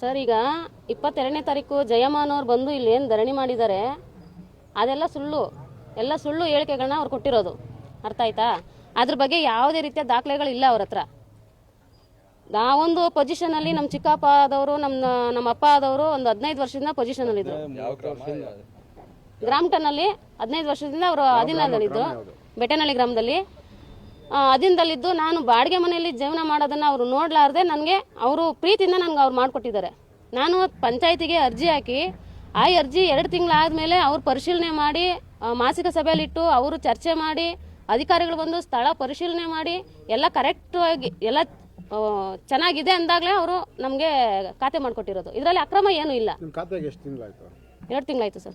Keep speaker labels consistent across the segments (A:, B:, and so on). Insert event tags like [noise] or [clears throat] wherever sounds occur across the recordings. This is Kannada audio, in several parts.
A: ಸರ್ ಈಗ ಇಪ್ಪತ್ತೆರಡನೇ ತಾರೀಕು ಜಯಮಾನವ್ರು ಬಂದು ಇಲ್ಲಿ ಏನು ಧರಣಿ ಮಾಡಿದ್ದಾರೆ ಅದೆಲ್ಲ ಸುಳ್ಳು. ಎಲ್ಲ ಸುಳ್ಳು ಹೇಳಿಕೆಗಳನ್ನ ಅವ್ರು ಕೊಟ್ಟಿರೋದು. ಅರ್ಥ ಆಯ್ತಾ? ಅದ್ರ ಬಗ್ಗೆ ಯಾವುದೇ ರೀತಿಯ ದಾಖಲೆಗಳಿಲ್ಲ ಅವ್ರ ಹತ್ರ. ನಾವೊಂದು ಪೊಸಿಷನಲ್ಲಿ ನಮ್ಮ ಚಿಕ್ಕಪ್ಪ ಆದವರು ನಮ್ಮ ನಮ್ಮ ಅಪ್ಪ ಆದವರು ಒಂದು ಹದಿನೈದು ವರ್ಷದಿಂದ ಪೊಸಿಷನಲ್ಲಿದ್ದರು
B: ಯಾವ ಗ್ರಾಮ
A: ಅಲ್ಲಿ ಹದಿನೈದು ವರ್ಷದಿಂದ ಅವರು ಅಧೀನದಲ್ಲಿದ್ದು ಬೆಟ್ಟನಹಳ್ಳಿ ಗ್ರಾಮದಲ್ಲಿ. ಆ, ಅಧೀನದಲ್ಲಿದ್ದು ನಾನು ಬಾಡಿಗೆ ಮನೆಯಲ್ಲಿ ಜೀವನ ಮಾಡೋದನ್ನ ಅವರು ನೋಡ್ಲಾರ್ದೆ ನನಗೆ ಅವರು ಪ್ರೀತಿಯಿಂದ ನನಗೆ ಅವ್ರು ಮಾಡಿಕೊಟ್ಟಿದ್ದಾರೆ. ನಾನು ಪಂಚಾಯತಿಗೆ ಅರ್ಜಿ ಹಾಕಿ ಆ ಅರ್ಜಿ ಎರಡು ತಿಂಗಳಾದಮೇಲೆ ಅವ್ರು ಪರಿಶೀಲನೆ ಮಾಡಿ ಮಾಸಿಕ ಸಭೆಯಲ್ಲಿಟ್ಟು ಅವರು ಚರ್ಚೆ ಮಾಡಿ ಅಧಿಕಾರಿಗಳು ಬಂದು ಸ್ಥಳ ಪರಿಶೀಲನೆ ಮಾಡಿ ಎಲ್ಲ ಕರೆಕ್ಟಾಗಿ ಎಲ್ಲ ಚೆನ್ನಾಗಿದೆ ಅಂದಾಗಲೇ ಅವರು ನಮಗೆ ಖಾತೆ ಮಾಡಿಕೊಟ್ಟಿರೋದು. ಇದರಲ್ಲಿ ಅಕ್ರಮ ಏನೂ ಇಲ್ಲ. ಎರಡು ತಿಂಗಳಾಯ್ತು ಸರ್.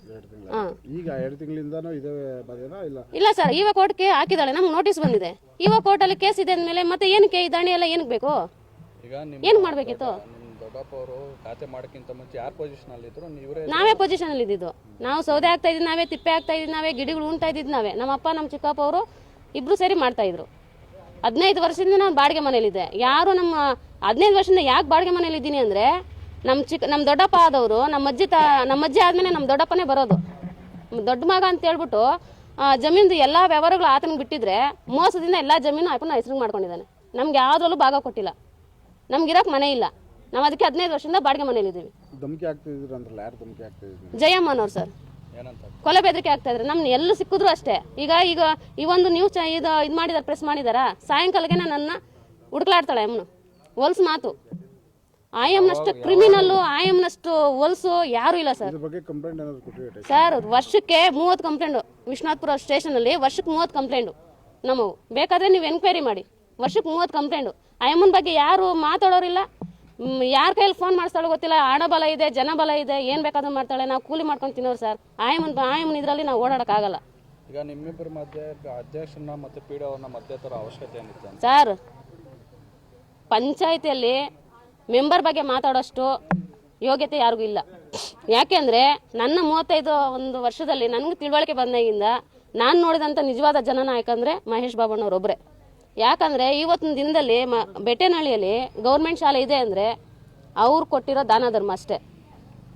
A: ಹಾಂ
C: ಈಗ ಎರಡು ತಿಂಗಳಿಂದನೂ ಇದೇ ಬದೇನಾ ಇಲ್ಲ?
A: ಇಲ್ಲ ಸರ್ ಇವಾಗ ಕೋರ್ಟ್ಗೆ ಹಾಕಿದಾಳೆ ನಮ್ಗೆ ನೋಟಿಸ್ ಬಂದಿದೆ. ಇವಾಗ ಕೋರ್ಟಲ್ಲಿ ಕೇಸ್ ಇದೆ ಅಂದಮೇಲೆ ಮತ್ತೆ ಏನಕ್ಕೆ ಈ ದಾಣಿ ಎಲ್ಲ ಏನಕ್ಕೆ ಬೇಕು?
B: ಈಗ ನಿಮ್ಮ
A: ಏನು ಮಾಡಬೇಕಿತ್ತು?
B: ನಿಮ್ಮ ದೊಡ್ಡಪ್ಪ ಅವರು ಖಾತೆ ಮಾಡೋಕ್ಕಿಂತ ಮುಂಚೆ ಯಾರು ಪೊಸಿಷನಲ್ಲಿ ಇದ್ರು ನೀವರೇ
A: ನಾವೇ ಪೊಸಿಷನಲ್ಲಿ ಇದ್ದಿದ್ದು. ನಾವು ಸೌದೆ ಆಗ್ತಾ ಇದ್ದೀವಿ ನಾವೇ ತಿಪ್ಪೆ ಆಗ್ತಾ ಇದ್ದೀವಿ ನಾವೇ ಗಿಡಗಳು ಉಣ್ತಾ ಇದ್ದಿದ್ದು ನಾವೇ. ನಮ್ಮ ಅಪ್ಪ ನಮ್ಮ ಚಿಕ್ಕಪ್ಪ ಅವರು ಇಬ್ರು ಸೇರಿ ಮಾಡ್ತಾ ಇದ್ರು. ಹದಿನೈದು ವರ್ಷದಿಂದ ನಾನು ಬಾಡಿಗೆ ಮನೇಲಿದ್ದೆ ಯಾರು ನಮ್ಮ ಹದಿನೈದು ವರ್ಷದಿಂದ ಯಾಕೆ ಬಾಡಿಗೆ ಮನೇಲಿ ಇದ್ದೀನಿ ಅಂದರೆ ನಮ್ಮ ಚಿಕ್ಕ ನಮ್ಮ ದೊಡ್ಡಪ್ಪ ಆದವರು ನಮ್ಮ ಅಜ್ಜಿ ತ ನಮ್ಮ ಅಜ್ಜಿ ಆದಮೇಲೆ ನಮ್ಮ ದೊಡ್ಡಪ್ಪನೇ ಬರೋದು. ದೊಡ್ಡ ಮಗ ಅಂತ ಹೇಳ್ಬಿಟ್ಟು ಆ, ಜಮೀನ್ದು ಎಲ್ಲ ವ್ಯವಹಾರಗಳು ಆತನ ಬಿಟ್ಟಿದ್ರೆ ಮೋಸದಿಂದ ಎಲ್ಲ ಜಮೀನು ಅಪ್ಪನ ಹೆಸರು ಮಾಡ್ಕೊಂಡಿದ್ದಾನೆ. ನಮ್ಗೆ ಯಾವುದ್ರಲ್ಲೂ ಭಾಗ ಕೊಟ್ಟಿಲ್ಲ. ನಮ್ಗಿರಕ್ಕೆ ಮನೆ ಇಲ್ಲ. ನಾವು ಅದಕ್ಕೆ ಹದಿನೈದು ವರ್ಷದಿಂದ ಬಾಡಿಗೆ ಮನೇಲಿದ್ದೀವಿ ಜಯಮ್ಮನವ್ರು ಸರ್.
B: ಏನಂತ?
A: ಕೊಲೆ ಬೆದರಿಕೆ ಆಗ್ತಾ ಇದ್ರೆ ನಮ್ನ ಎಲ್ಲೂ ಸಿಕ್ಕಿದ್ರು ಅಷ್ಟೇ. ಈಗ ಈಗ ಈ ಒಂದು ನ್ಯೂಸ್ ಇದು ಇದು ಮಾಡಿದಾರೆ ಪ್ರೆಸ್ ಮಾಡಿದಾರ? ಸಾಯಂಕಾಲಕ್ಕೆ ನನ್ನ ಹುಡುಕ್ಲಾಡ್ತಾಳೆ ಅಮ್ಮನು ಹೊಲ್ಸು ಮಾತು. ಆಯಮ್ನಷ್ಟು ಕ್ರಿಮಿನಲ್ಲು ಆಯಮ್ನಷ್ಟು ಹೊಲ್ಸು ಯಾರು ಇಲ್ಲ ಸರ್.
C: ಇದ್ರ ಬಗ್ಗೆ ಕಂಪ್ಲೇಂಟ್ ಏನಾದ್ರು ಕೊಟ್ಟಿರಿ
A: ಸರ್ ವರ್ಷಕ್ಕೆ ಮೂವತ್ತು ಕಂಪ್ಲೇಂಟು ವಿಶ್ವನಾಥ್ಪುರ ಸ್ಟೇಷನಲ್ಲಿ ವರ್ಷಕ್ಕೆ ಮೂವತ್ತು ಕಂಪ್ಲೇಂಟು ನಮ್ಮವು. ಬೇಕಾದರೆ ನೀವು ಎನ್ಕ್ವೈರಿ ಮಾಡಿ. ವರ್ಷಕ್ಕೆ ಮೂವತ್ತು ಕಂಪ್ಲೇಂಟು ಆಯಮ್ಮನ ಬಗ್ಗೆ ಯಾರು ಮಾತಾಡೋರಿಲ್ಲ. ಯಾರ ಕೈಯಲ್ಲಿ ಫೋನ್ ಮಾಡಿಸ್ತಾಳೋ ಗೊತ್ತಿಲ್ಲ. ಹಣಬಲ ಇದೆ ಜನಬಲ ಇದೆ ಏನು ಬೇಕಾದ್ರೂ ಮಾಡ್ತಾಳೆ. ನಾವು ಕೂಲಿ ಮಾಡ್ಕೊಂಡು ತಿನ್ನೋರು ಸರ್. ಆಯಮ್ಮನ ಆಯಮ್ಮನ ಇದರಲ್ಲಿ ನಾವು ಓಡಾಡೋಕ್ಕಾಗಲ್ಲ.
B: ಈಗ ನಿಮ್ಮಿಬ್ಬರ ಮಧ್ಯೆ ಅಧ್ಯಕ್ಷನ ಮತ್ತು ಮಧ್ಯೆ ಥರ ಅವಶ್ಯಕತೆ ಏನಿತ್ತು
A: ಸರ್ ಪಂಚಾಯತಿಯಲ್ಲಿ ಮೆಂಬರ್ ಬಗ್ಗೆ ಮಾತಾಡೋಷ್ಟು ಯೋಗ್ಯತೆ ಯಾರಿಗೂ ಇಲ್ಲ. ಯಾಕೆಂದರೆ ನನ್ನ ಮೂವತ್ತೈದು ಒಂದು ವರ್ಷದಲ್ಲಿ ನನಗೆ ತಿಳುವಳಿಕೆ ಬಂದಾಗಿಂದ ನಾನು ನೋಡಿದಂಥ ನಿಜವಾದ ಜನನಾಯಕ ಅಂದರೆ ಮಹೇಶ್ ಬಾಬಣ್ಣವ್ರೊಬ್ಬರೇ ಯಾಕಂದರೆ ಇವತ್ತಿನ ದಿನದಲ್ಲಿ ಮ, ಬೆಟ್ಟೆನಹಳ್ಳಿಯಲ್ಲಿ ಗೌರ್ಮೆಂಟ್ ಶಾಲೆ ಇದೆ ಅಂದರೆ ಅವ್ರು ಕೊಟ್ಟಿರೋ ದಾನ ಧರ್ಮ ಅಷ್ಟೇ.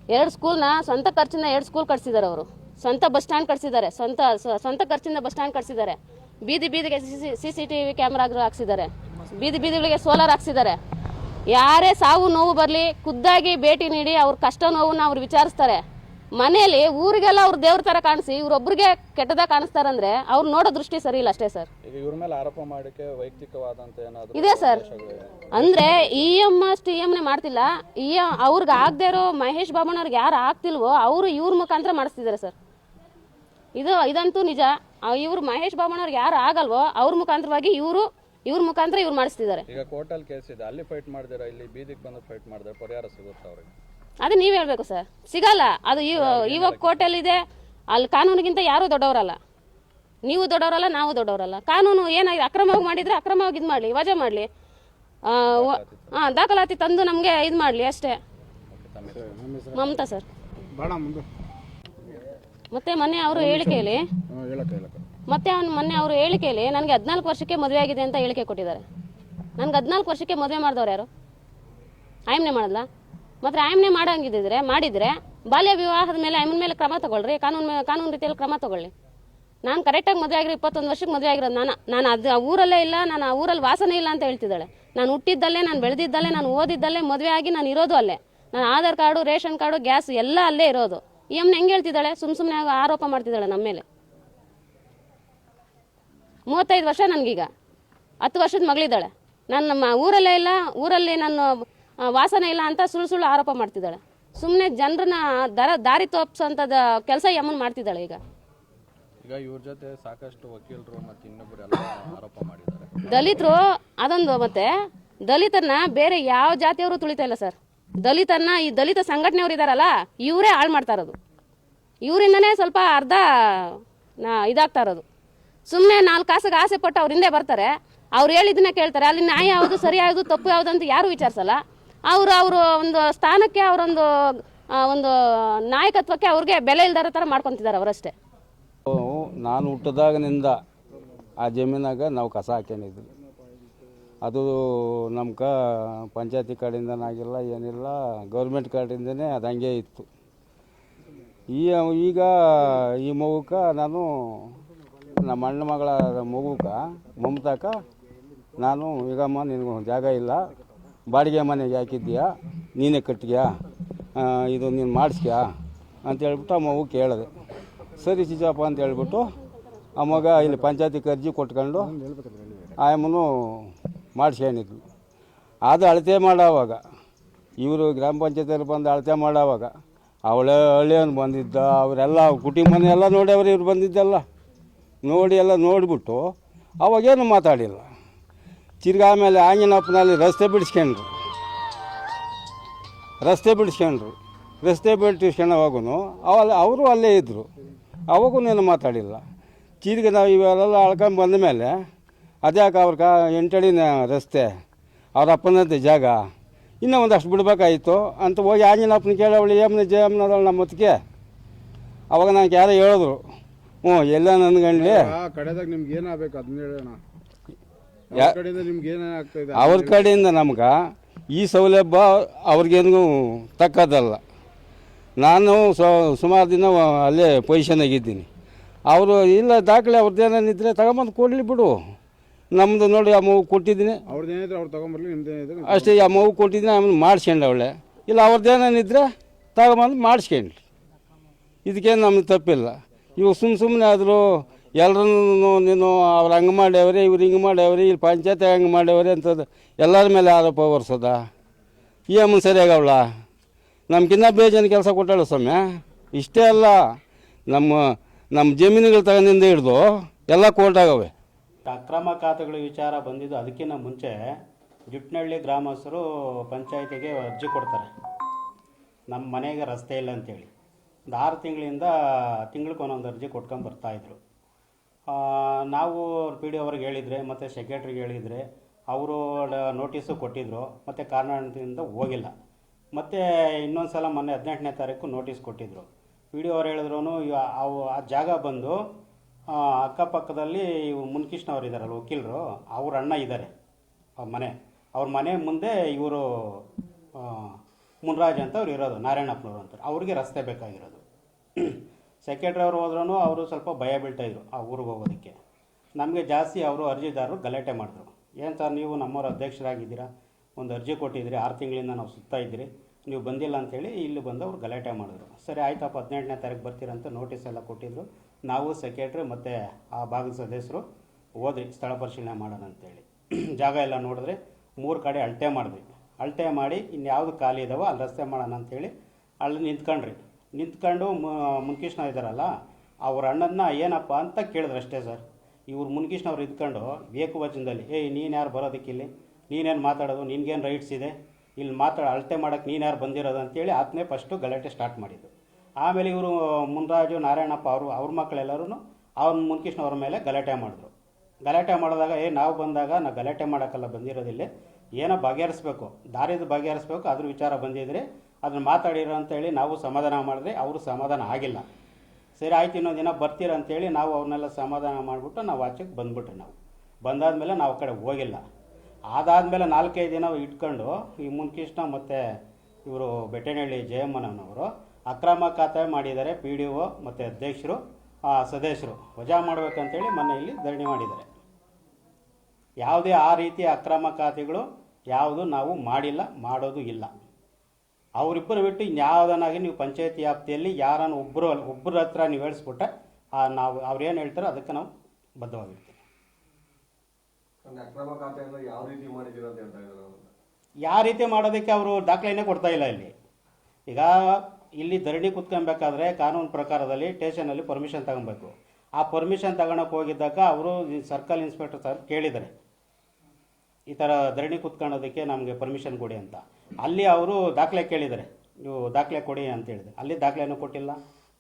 A: ಎರಡು ಸ್ಕೂಲ್ನ ಸ್ವಂತ ಖರ್ಚಿನ ಎರಡು ಸ್ಕೂಲ್ ಕಟ್ಸಿದ್ದಾರೆ ಅವರು. ಸ್ವಂತ ಬಸ್ ಸ್ಟ್ಯಾಂಡ್ ಕಟ್ಸಿದ್ದಾರೆ ಸ್ವಂತ ಸ್ವ- ಸ್ವಂತ ಖರ್ಚಿಂದ ಬಸ್ ಸ್ಟ್ಯಾಂಡ್ ಕಟ್ಸಿದ್ದಾರೆ ಬೀದಿ ಬೀದಿಗೆ ಸಿ ಸಿ ಟಿ, ವಿ ಕ್ಯಾಮ್ರಾಗ್ರು ಹಾಕ್ಸಿದ್ದಾರೆ ಬೀದಿ ಬೀದಿಗಳಿಗೆ ಸೋಲಾರ್ ಹಾಕ್ಸಿದ್ದಾರೆ ಯಾರೇ ಸಾವು ನೋವು ಬರಲಿ ಖುದ್ದಾಗಿ ಭೇಟಿ ನೀಡಿ ಅವ್ರ ಕಷ್ಟ ನೋವನ್ನ ಅವ್ರು ವಿಚಾರಿಸ್ತಾರೆ. ಮನೆಯಲ್ಲಿ ಊರಿಗೆಲ್ಲ ಅವ್ರ ದೇವ್ರ ಥರ ಕಾಣಿಸಿ ಇವ್ರೊಬ್ರಿಗೆ ಕೆಟ್ಟದಾಗ ಕಾಣಿಸ್ತಾರಂದ್ರೆ ಅವ್ರು ನೋಡೋ ದೃಷ್ಟಿ ಸರಿ ಇಲ್ಲ ಅಷ್ಟೇ ಸರ್.
B: ಈಗ ಇವ್ರ ಮೇಲೆ ಆರೋಪ ಮಾಡೋಕ್ಕೆ ಏನಾದರೂ
A: ಇದೆ ಸರ್. ಅಂದ್ರೆ ಇ ಎಂ ಅಷ್ಟು ಇ ಎಮ್ನೆ ಮಾಡ್ತಿಲ್ಲ. ಇ ಅವ್ರಿಗೆ ಆಗದೆ ಇರೋ ಮಹೇಶ್ ಬಾಬಣ್ಣವ್ರಿಗೆ ಯಾರು ಆಗ್ತಿಲ್ವೋ ಅವರು ಇವ್ರ ಮುಖಾಂತರ ಮಾಡಿಸ್ತಿದ್ದಾರೆ ಸರ್. ಇದು ಇದಂತೂ ನಿಜ. ಇವ್ರು ಮಹೇಶ್ ಬಾಬಣ್ಣವ್ರಿಗೆ ಯಾರು ಆಗಲ್ವೋ ಅವ್ರ ಮುಖಾಂತರವಾಗಿ ಇವರು ಇವ್ರ ಮುಖಾಂತರ ಇವ್ರು ಮಾಡಿಸ್ತಿದ್ದಾರೆ.
B: ಈಗ ಕೋರ್ಟಲ್ಲಿ ಕೇಸ್ ಇದೆ. ಅಲ್ಲಿ ಫೈಟ್ ಮಾಡಿದಿರ? ಇಲ್ಲಿ ಬೀದಿಗೆ ಬಂದು ಫೈಟ್ ಮಾಡಿದ್ರೆ? ಪರಿಹಾರ ಸಿಗುತ್ತಾ ಅವ್ರಿಗೆ?
A: ಅದು ನೀವು ಹೇಳ್ಬೇಕು ಸರ್. ಸಿಗಲ್ಲ. ಅದು ಇವ- ಇವಾಗ ಕೋರ್ಟಲ್ಲಿದೆ ಅಲ್ಲಿ ಕಾನೂನಿಗಿಂತ ಯಾರೂ ದೊಡ್ಡವರಲ್ಲ. ನೀವು ದೊಡ್ಡವರಲ್ಲ ನಾವು ದೊಡ್ಡವರಲ್ಲ. ಕಾನೂನು ಏನಾಗಿದೆ ಅಕ್ರಮವಾಗಿ ಮಾಡಿದರೆ ಅಕ್ರಮವಾಗಿ ಇದು ಮಾಡಲಿ ವಜಾ ಮಾಡಲಿ. ಹಾಂ ದಾಖಲಾತಿ ತಂದು ನಮಗೆ ಇದು ಮಾಡಲಿ ಅಷ್ಟೇ. ಮಮತಾ ಸರ್.
C: ಬೇಡ ಮುಂದೆ.
A: ಮತ್ತೆ ಮೊನ್ನೆ ಅವರು ಹೇಳಿಕೆಯಲ್ಲಿ ಮತ್ತೆ ಅವ್ನು ಮೊನ್ನೆ ಅವರು ಹೇಳಿಕೆಯಲ್ಲಿ ನನಗೆ ಹದಿನಾಲ್ಕು ವರ್ಷಕ್ಕೆ ಮದುವೆ ಆಗಿದೆ ಅಂತ ಹೇಳಿಕೆ ಕೊಟ್ಟಿದ್ದಾರೆ. ನನಗೆ ಹದಿನಾಲ್ಕು ವರ್ಷಕ್ಕೆ ಮದುವೆ ಮಾಡಿದವ್ರು ಯಾರು? ಆಯಮ್ನೆ ಮಾಡಲ್ಲ? ಮತ್ತೆ ಆಯಮ್ನೆ ಮಾಡಂಗಿದ್ದಿದ್ರೆ, ಮಾಡಿದರೆ ಬಾಲ್ಯ ವಿವಾಹದ ಮೇಲೆ ಆಯಮ್ಮನ ಮೇಲೆ ಕ್ರಮ ತಗೊಳ್ರಿ, ಕಾನೂನು ಕಾನೂನು ರೀತಿಯಲ್ಲಿ ಕ್ರಮ ತಗೊಳ್ಳಿ. ನಾನು ಕರೆಕ್ಟಾಗಿ ಮದುವೆ ಆಗಿರೋ ಇಪ್ಪತ್ತೊಂದು ವರ್ಷಕ್ಕೆ ಮದುವೆ ಆಗಿರೋದು ನಾನು ನಾನು ಅದು ಆ ಊರಲ್ಲೇ ಇಲ್ಲ, ನಾನು ಆ ಊರಲ್ಲಿ ವಾಸನೆ ಇಲ್ಲ ಅಂತ ಹೇಳ್ತಿದ್ದಾಳೆ. ನಾನು ಹುಟ್ಟಿದ್ದಲ್ಲೇ, ನಾನು ಬೆಳೆದಿದ್ದಲ್ಲೇ, ನಾನು ಓದಿದ್ದಲ್ಲೇ, ಮದುವೆ ಆಗಿ ನಾನು ಇರೋದು ಅಲ್ಲೇ. ನಾನು Aadhaar card, ration card, gas ಎಲ್ಲ ಅಲ್ಲೇ ಇರೋದು. ಈ ಅಮ್ಮನ ಹೆಂಗೆ ಹೇಳ್ತಿದ್ದಾಳೆ? ಸುಮ್ಮ ಸುಮ್ಮನೆ ಆರೋಪ ಮಾಡ್ತಿದ್ದಾಳೆ ನಮ್ಮ ಮೇಲೆ. ಮೂವತ್ತೈದು ವರ್ಷ ನನಗೀಗ. ಹತ್ತು ವರ್ಷದ ಮಗಳಿದ್ದಾಳೆ. ನಾನು ನಮ್ಮ ಊರಲ್ಲೇ ಇಲ್ಲ ಊರಲ್ಲಿ ನಾನು ವಾಸನೆ ಇಲ್ಲ ಅಂತ ಸುಳ್ಳು ಸುಳ್ಳು ಆರೋಪ ಮಾಡ್ತಿದ್ದಾಳೆ. ಸುಮ್ಮನೆ ಜನರನ್ನ ದರ ದಾರಿ ತೋಪ್ಸೋಂಥದ್ದು ಕೆಲಸ ಯಮ್ಮನ್ ಮಾಡ್ತಿದ್ದಾಳೆ ಈಗ.
B: ಈಗ ಇವ್ರ ಜೊತೆ ಸಾಕಷ್ಟು ವಕೀಲರು ಮತ್ತು ಆರೋಪ ಮಾಡಿದ್ದಾರೆ.
A: ದಲಿತರು ಅದೊಂದು ಮತ್ತೆ ದಲಿತರನ್ನ ಬೇರೆ ಯಾವ ಜಾತಿಯವರು ತುಳಿತಾ ಇಲ್ಲ ಸರ್. ದಲಿತರನ್ನ ಈ ದಲಿತ ಸಂಘಟನೆಯವರು ಇದಾರಲ್ಲ ಇವರೇ ಹಾಳು ಮಾಡ್ತಾ ಇರೋದು. ಇವರಿಂದನೇ ಸ್ವಲ್ಪ ಅರ್ಧ ನಾ ಇದಾಗ್ತಾ ಇರೋದು. ಸುಮ್ಮನೆ ನಾಲ್ಕು ಕಾಸಿಗೆ ಆಸೆ ಪಟ್ಟು ಅವ್ರ ಹಿಂದೆ ಬರ್ತಾರೆ. ಅವ್ರು ಹೇಳಿದ್ದನ್ನ ಕೇಳ್ತಾರೆ. ಅಲ್ಲಿ ನ್ಯಾಯ ಯಾವುದು, ಸರಿ ಯಾವುದು, ತಪ್ಪು ಯಾವುದು ಅಂತ ಯಾರು ವಿಚಾರಿಸಲ್ಲ. ಅವರು ಅವರು ಒಂದು ಸ್ಥಾನಕ್ಕೆ ಅವರೊಂದು ಒಂದು ನಾಯಕತ್ವಕ್ಕೆ ಅವ್ರಿಗೆ ಬೆಲೆ ಇಲ್ದಾರ ಥರ ಮಾಡ್ಕೊತಿದ್ದಾರೆ ಅವರಷ್ಟೇ.
D: ನಾನು ಹುಟ್ಟಿದಾಗನಿಂದ ಆ ಜಮೀನಾಗ ನಾವು ಕಸ ಹಾಕ್ಯನಿದ್ವಿ ಅದು ನಮ್ಮ ಕ, ಪಂಚಾಯತಿ ಕಡೆಯಿಂದನಾಗಿಲ್ಲ ಏನಿಲ್ಲ, ಗೌರ್ಮೆಂಟ್ ಕಡೆಯಿಂದನೇ ಅದು ಹಂಗೆ ಇತ್ತು. ಈ, ಈಗ ಈ ಮಗುಕ್ಕೆ ನಾನು ನಮ್ಮ ಅಣ್ಣ ಮಗಳ ಮಗುಕ, ಮಮತಾಕ, ನಾನು ಈಗಮ್ಮ ನಿನಗೆ ಜಾಗ ಇಲ್ಲ. ಬಾಡಿಗೆ ಮನೆಗೆ ಹಾಕಿದ್ದೀಯಾ? ನೀನೇ ಕಟ್ಟಿದ್ಯಾ? ಇದು ನೀನು ಮಾಡಿಸ್ಕ್ಯಾ ಅಂತ ಹೇಳ್ಬಿಟ್ಟು ಆ ಮಗು ಕೇಳಿದೆ. ಸರಿ ಚಿಕ್ಕಪ್ಪ ಅಂತ ಹೇಳ್ಬಿಟ್ಟು ಆ ಮಗ ಇಲ್ಲಿ ಪಂಚಾಯತಿಗೆ ಅರ್ಜಿ ಕೊಟ್ಕೊಂಡು ಆಯಮ್ಮನು ಮಾಡಿಸ್ಕೊಂಡಿದ್ವಿ ಅದು ಅಳತೆ ಮಾಡೋವಾಗ, ಇವರು ಗ್ರಾಮ ಪಂಚಾಯತಿಯಲ್ಲಿ ಬಂದು ಅಳತೆ ಮಾಡೋವಾಗ, ಅವಳೇ ಹಳ್ಳಿಯವ್ನು ಬಂದಿದ್ದ, ಅವರೆಲ್ಲ ಮನೆ ಎಲ್ಲ ಅವರು ಇವ್ರು ಬಂದಿದ್ದೆಲ್ಲ. ನೋಡಿ ಎಲ್ಲ ನೋಡಿಬಿಟ್ಟು ಅವಾಗೇನು ಮಾತಾಡಿಲ್ಲ. ತಿರ್ಗಿ ಆಮೇಲೆ ಆಂಜನಪ್ಪನಲ್ಲಿ ರಸ್ತೆ ಬಿಡಿಸ್ಕೊಂಡ್ರು. ರಸ್ತೆ ಬಿಡಿಸ್ಕೊಂಡ್ರು. ರಸ್ತೆ ಬಿಡಿಸ್ಕೊಂಡವಾಗೂ ಅವಲ್ಲ ಅವರು ಅಲ್ಲೇ ಇದ್ದರು ಅವಾಗೂ ಏನು ಮಾತಾಡಿಲ್ಲ. ತಿರ್ಗಿ ನಾವು ಇವೆಲ್ಲ ಅಳ್ಕೊಂಡು ಬಂದ ಮೇಲೆ ಅದ್ಯಾಕೆ ಅವ್ರ ಕಾ ಎಂಟಡಿನ ರಸ್ತೆ, ಅವ್ರ ಅಪ್ಪನಂತೆ ಜಾಗ, ಇನ್ನೂ ಒಂದಷ್ಟು ಬಿಡಬೇಕಾಯಿತು ಅಂತ ಹೋಗಿ ಆಂಜನಪ್ಪನ ಕೇಳವಳು ಯಮ್ನ ಜಯಮ್ನದಳು ನಮ್ಮ ಹೊತ್ತಿಗೆ. ಅವಾಗ ನನಗೆ ಯಾರೋ ಹೇಳಿದ್ರು. ಹ್ಞೂ ಎಲ್ಲ ನನ್ಗಂಡ್ಲಿ
C: ಆ ಕಡೆದಾಗ ನಿಮ್ಗೆ ಏನಾಗಬೇಕು ಅದನ್ನ ಹೇಳೋಣ.
D: ಯಾ-
C: ಅವ್ರ ಕಡೆಯಿಂದ ನಿಮ್ಗೆ ಏನೇ ಆಗ್ತಾ ಇದೆ?
D: ಅವ್ರ ಕಡೆಯಿಂದ ನಮ್ಗೆ ಈ ಸೌಲಭ್ಯ ಅವ್ರಿಗೇನು ತಕ್ಕದಲ್ಲ ನಾನು ಸುಮಾರು ದಿನ ಅಲ್ಲೇ ಪೊಸಿಷನಾಗಿದ್ದೀನಿ ಅವರು ಇಲ್ಲ ದಾಖಲೆ ಅವ್ರದ್ದು ಏನೇನಿದ್ರೆ ತಗೊಂಬಂದು ಕೊಡಲಿ ಬಿಡು. ನಮ್ಮದು ನೋಡಿ ಆ ಮಗು ಕೊಟ್ಟಿದ್ದೀನಿ.
C: ಅವ್ರದ್ದು ಏನಿದ್ರೆ ಅವ್ರು ತಗೊಂಬರ್ಲಿ ನಿಮ್ದು ಏನಿದ್ರೆ
D: ಅಷ್ಟೇ ಆ ಮಗು ಕೊಟ್ಟಿದ್ದೀನಿ ಆಮೇಲೆ ಮಾಡಿಸ್ಕೊಂಡವಳೆ ಇಲ್ಲ ಅವ್ರದ್ದು ಏನೇನಿದ್ರೆ ತಗೊಂಬಂದು ಮಾಡಿಸ್ಕೊಂಡ್ಲಿ. ಇದಕ್ಕೇನು ನಮ್ಗೆ ತಪ್ಪಿಲ್ಲ. ಇವಾಗ ಸುಮ್ಮ ಸುಮ್ಮನೆ ಆದರು ಎಲ್ಲರನ್ನು ನೀನು ಅವ್ರು ಹಂಗೆ ಮಾಡ್ಯವ್ರಿ, ಇವ್ರು ಹಿಂಗೆ ಮಾಡ್ಯಾವ್ರಿ ಇಲ್ಲಿ ಪಂಚಾಯತ್ ಹಂಗೆ ಮಾಡ್ಯಾವ್ರಿ ಅಂತದ್ದು ಎಲ್ಲರ ಮೇಲೆ ಆರೋಪ ಬರ್ಸದ ಈ ಅಮ್ಮನ ಸರಿಯಾಗವಳ ನಮ್ಗಿನ್ನ ಬೇಜನ ಕೆಲಸ ಕೊಟ್ಟಾಳು ಸ್ವಾಮಿ ಇಷ್ಟೇ ಅಲ್ಲ, ನಮ್ಮ ನಮ್ಮ ಜಮೀನುಗಳು ತಗೊಂಡಿಂದ ಹಿಡ್ದು ಎಲ್ಲ ಕೋರ್ಟಾಗವೆ
E: ಅಕ್ರಮ ಖಾತೆಗಳ ವಿಚಾರ ಬಂದಿದ್ದು ಅದಕ್ಕಿಂತ ಮುಂಚೆ ಜುಟ್ನಳ್ಳಿ ಗ್ರಾಮಸ್ಥರು ಪಂಚಾಯತಿಗೆ ಅರ್ಜಿ ಕೊಡ್ತಾರೆ. ನಮ್ಮ ಮನೆಗೆ ರಸ್ತೆ ಇಲ್ಲ ಅಂತೇಳಿ. ಒಂದು ಆರು ತಿಂಗಳಿಂದ ಒಂದೊಂದು ಅರ್ಜಿ ಕೊಟ್ಕೊಂಡು ಬರ್ತಾಯಿದ್ರು ನಾವು ಪಿ ಡಿ ಅವ್ರಿಗೆ ಹೇಳಿದರೆ, ಮತ್ತು ಸೆಕ್ರೆಟ್ರಿಗೆ ಹೇಳಿದರೆ, ಅವರು ನೋಟಿಸು ಕೊಟ್ಟಿದ್ದರು ಮತ್ತು ಕಾರಣದಿಂದ ಹೋಗಿಲ್ಲ. ಮತ್ತು ಇನ್ನೊಂದು ಸಲ ಮೊನ್ನೆ ಹದಿನೆಂಟನೇ ತಾರೀಕು ನೋಟಿಸ್ ಕೊಟ್ಟಿದ್ದರು ಪಿ ಡಿ ಅವ್ರು ಹೇಳಿದ್ರು ಅವು ಆ ಜಾಗ ಬಂದು ಅಕ್ಕಪಕ್ಕದಲ್ಲಿ ಇವು ಮುನ್ಕೃಷ್ಣ ಅವರು ಇದ್ದಾರಲ್ಲ ವಕೀಲರು, ಅವ್ರ ಅಣ್ಣ ಇದ್ದಾರೆ ಅವ್ರ ಮನೆ. ಅವ್ರ ಮನೆ ಮುಂದೆ ಇವರು ಮುನ್ರಾಜ್ ಅಂತ ಅವ್ರು ಇರೋದು, ನಾರಾಯಣಪ್ಪನವರು ಅಂತಾರೆ. ಅವ್ರಿಗೆ ರಸ್ತೆ ಬೇಕಾಗಿರೋದು. ಸೆಕ್ರೆಟ್ರಿ ಅವರು ಹೋದ್ರೂ ಅವರು ಸ್ವಲ್ಪ ಭಯ ಬೀಳ್ತಾಯಿದ್ರು ಆ ಊರಿಗೆ ಹೋಗೋದಕ್ಕೆ. ನಮಗೆ ಜಾಸ್ತಿ ಅವರು ಅರ್ಜಿದಾರರು ಗಲಾಟೆ ಮಾಡಿದ್ರು. ಏನು ಸರ್ ನೀವು ನಮ್ಮವ್ರ ಅಧ್ಯಕ್ಷರಾಗಿದ್ದೀರಾ? ಒಂದು ಅರ್ಜಿ ಕೊಟ್ಟಿದ್ದೀರಿ, ಆರು ತಿಂಗಳಿಂದ ನಾವು ಸುತ್ತಾ ಇದ್ದೀರಿ. ನೀವು ಬಂದಿಲ್ಲ ಅಂತೇಳಿ ಇಲ್ಲಿ ಬಂದು ಅವರು ಗಲಾಟೆ ಮಾಡಿದ್ರು. ಸರಿ, ಆಯ್ತಪ್ಪ, ಹದಿನೆಂಟನೇ ತಾರೀಕು ಬರ್ತೀರಂತ ನೋಟಿಸ್ ಎಲ್ಲ ಕೊಟ್ಟಿದ್ರು. ನಾವು ಸೆಕ್ರೆಟ್ರಿ ಮತ್ತು ಆ ಭಾಗದ ಸದಸ್ಯರು ಹೋದ್ರಿ, ಸ್ಥಳ ಪರಿಶೀಲನೆ ಮಾಡೋಣ ಅಂತೇಳಿ [clears throat] ಜಾಗ ಎಲ್ಲ ನೋಡಿದ್ರೆ ಮೂರು ಕಡೆ ಅಳತೆ ಮಾಡಿದ್ವಿ. ಅಳತೆ ಮಾಡಿ ಇನ್ಯಾವುದು ಖಾಲಿ ಇದಾವೋ ಅಲ್ಲಿ ರಸ್ತೆ ಮಾಡೋಣ ಅಂತೇಳಿ ಅಲ್ಲಿ ನಿಂತ್ಕೊಂಡ್ರಿ. ನಿಂತ್ಕೊಂಡು ಮುನ್ಕೃಷ್ಣ ಇದ್ದಾರಲ್ಲ, ಅವ್ರ ಅಣ್ಣನ ಏನಪ್ಪ ಅಂತ ಕೇಳಿದ್ರು ಅಷ್ಟೇ ಸರ್. ಇವ್ರು ಮುನ್ಕೃಷ್ಣ ಅವ್ರು ಇದ್ಕೊಂಡು ಏಕವಚನದಲ್ಲಿ ಏಯ್ ನೀನು ಯಾರು ಬರೋದಕ್ಕೆ ಇಲ್ಲಿ? ನೀನೇನು ಮಾತಾಡೋದು? ನಿನ್ಗೇನು ರೈಟ್ಸ್ ಇದೆ? ಇಲ್ಲಿ ಮಾತಾಡ ಅಳತೆ ಮಾಡೋಕ್ಕೆ ನೀನು ಯಾರು ಬಂದಿರೋದು? ಅಂತೇಳಿ ಆತನೇ ಫಸ್ಟು ಗಲಾಟೆ ಸ್ಟಾರ್ಟ್ ಮಾಡಿದ್ದು. ಆಮೇಲೆ ಇವರು ಮುನ್ರಾಜು, ನಾರಾಯಣಪ್ಪ ಅವರು, ಅವ್ರ ಮಕ್ಕಳೆಲ್ಲರೂ ಅವ್ರ ಮುನ್ಕೃಷ್ಣ ಅವ್ರ ಮೇಲೆ ಗಲಾಟೆ ಮಾಡಿದ್ರು. ಗಲಾಟೆ ಮಾಡಿದಾಗ, ಏ, ನಾವು ಬಂದಾಗ ನಾವು ಗಲಾಟೆ ಮಾಡೋಕ್ಕಲ್ಲ ಬಂದಿರೋದಿಲ್ಲ. ಏನೋ ಬಗೆಹರಿಸ್ಬೇಕು. ದಾರಿದು ಬಗೆಹರಿಸ್ಬೇಕು. ಅದ್ರ ವಿಚಾರ ಬಂದಿದ್ರೆ ಅದನ್ನ ಮಾತಾಡಿರೋ ಅಂತೇಳಿ ನಾವು ಸಮಾಧಾನ ಮಾಡಿದ್ರೆ ಅವರು ಸಮಾಧಾನ ಆಗಿಲ್ಲ. ಸರಿ, ಆಯ್ತು, ಇನ್ನೊಂದು ದಿನ ಬರ್ತೀರ ಅಂತೇಳಿ ನಾವು ಅವ್ರನ್ನೆಲ್ಲ ಸಮಾಧಾನ ಮಾಡಿಬಿಟ್ಟು ನಾವು ಆಚೆಗೆ ಬಂದ್ಬಿಟ್ರಿ ನಾವು. ಬಂದಾದಮೇಲೆ ನಾವು ಕಡೆ ಹೋಗಿಲ್ಲ. ಅದಾದಮೇಲೆ ನಾಲ್ಕೈದು ದಿನ ಇಟ್ಕೊಂಡು ಈ ಮುನ್ಕೃಷ್ಣ ಮತ್ತು ಇವರು ಬೆಟ್ಟನಹಳ್ಳಿ ಜಯಮ್ಮನವರು ಅಕ್ರಮ ಖಾತೆ ಮಾಡಿದ್ದಾರೆ, ಪಿ ಡಿ ಒ ಮತ್ತು ಅಧ್ಯಕ್ಷರು ಸದಸ್ಯರು. ವಜಾ ಮಾಡಬೇಕಂತೇಳಿ ಮೊನ್ನೆ ಇಲ್ಲಿ ಧರಣಿ ಮಾಡಿದ್ದಾರೆ. ಯಾವುದೇ ಆ ರೀತಿಯ ಅಕ್ರಮ ಖಾತೆಗಳು ಯಾವುದು ನಾವು ಮಾಡಿಲ್ಲ, ಮಾಡೋದು ಇಲ್ಲ. ಅವರಿಬ್ಬರು ಬಿಟ್ಟು ಇನ್ಯಾವುದನ್ನಾಗಿ ನೀವು ಪಂಚಾಯತಿ ವ್ಯಾಪ್ತಿಯಲ್ಲಿ ಯಾರನ್ನು ಒಬ್ಬರು ಒಬ್ಬರ ಹತ್ರ ನೀವು ಹೇಳಿಸ್ಬಿಟ್ರೆ ಆ ನಾವು ಅವ್ರು ಏನು ಹೇಳ್ತಾರೋ ಅದಕ್ಕೆ ನಾವು ಬದ್ಧವಾಗಿರ್ತೀವಿ.
F: ಯಾವ ರೀತಿ
E: ಮಾಡೋದಕ್ಕೆ ಅವರು ದಾಖಲೆನೇ ಕೊಡ್ತಾ ಇಲ್ಲ ಇಲ್ಲಿ. ಈಗ ಇಲ್ಲಿ ಧರಣಿ ಕುತ್ಕೊಬೇಕಾದ್ರೆ ಕಾನೂನು ಪ್ರಕಾರದಲ್ಲಿ ಸ್ಟೇಷನಲ್ಲಿ ಪರ್ಮಿಷನ್ ತಗೊಬೇಕು. ಆ ಪರ್ಮಿಷನ್ ತಗೊಳಕ್ಕೆ ಹೋಗಿದ್ದಾಗ ಅವರು ಸರ್ಕಲ್ ಇನ್ಸ್ಪೆಕ್ಟರ್ ಸರ್ ಕೇಳಿದ್ದಾರೆ. ಈ ಥರ ಧರಣಿ ಕುತ್ಕೊಳ್ಳೋದಕ್ಕೆ ನಮಗೆ ಪರ್ಮಿಷನ್ ಕೊಡಿ ಅಂತ. ಅಲ್ಲಿ ಅವರು ದಾಖಲೆ ಕೇಳಿದ್ದಾರೆ ನೀವು ದಾಖಲೆ ಕೊಡಿ ಅಂತ ಹೇಳಿದೆ. ಅಲ್ಲಿ ದಾಖಲೆನೂ ಕೊಟ್ಟಿಲ್ಲ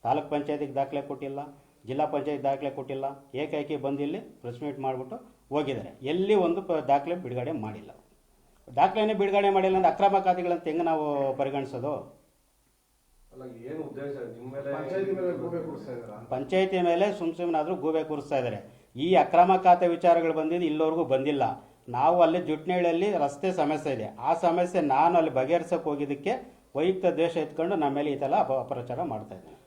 E: ತಾಲೂಕ್ ಪಂಚಾಯತಿಗೆ ದಾಖಲೆ ಕೊಟ್ಟಿಲ್ಲ ಜಿಲ್ಲಾ ಪಂಚಾಯತ್ ದಾಖಲೆ ಕೊಟ್ಟಿಲ್ಲ ಏಕೈಕಿ ಬಂದು ಇಲ್ಲಿ ಪ್ರೆಸ್ ಮೀಟ್ ಮಾಡಿಬಿಟ್ಟು ಹೋಗಿದ್ದಾರೆ. ಎಲ್ಲಿ ಒಂದು ಪ ದಾಖಲೆ ಬಿಡುಗಡೆ ಮಾಡಿಲ್ಲ. ದಾಖಲೆನೇ ಬಿಡುಗಡೆ ಮಾಡಿಲ್ಲ ಅಂದರೆ ಅಕ್ರಮ ಖಾತೆಗಳಂತ ಹೆಂಗೆ ನಾವು ಪರಿಗಣಿಸೋದು?
F: ಅಲ್ಲ ಏನು ಉದ್ದೇಶ? ನಿಮ್ಮ ಮೇಲೆ
C: ಪಂಚಾಯತಿ ಮೇಲೆ ಗೂಬೆ ಕೂರಿಸ್ತಾ ಇದ್ದಾರಾ?
E: ಪಂಚಾಯತಿ ಮೇಲೆ ಸುಮ್ ಸುಮ್ಮನಾದರೂ ಗೂಬೆ ಕೂರಿಸ್ತಾ ಇದ್ದಾರೆ. ಈ ಅಕ್ರಮ ಖಾತೆ ವಿಚಾರಗಳು ಬಂದಿದ್ದು ಇಲ್ಲಿವರೆಗೂ ಬಂದಿಲ್ಲ. ನಾವು ಅಲ್ಲಿ ಜುಟ್ನಹಳ್ಳಿಯಲ್ಲಿ ರಸ್ತೆ ಸಮಸ್ಯೆ ಇದೆ. ಆ ಸಮಸ್ಯೆ ನಾನು ಅಲ್ಲಿ ಬಗೆಹರಿಸೋಕೆ ಹೋಗಿದ್ದಕ್ಕೆ ವೈಯಕ್ತಿಕ ದ್ವೇಷ ಎತ್ಕೊಂಡು ನಮ್ಮ ಮೇಲೆ ಈ ಥರ ಅಪ ಅಪಪ್ರಚಾರ ಮಾಡ್ತಾ ಇದ್ದೀನಿ.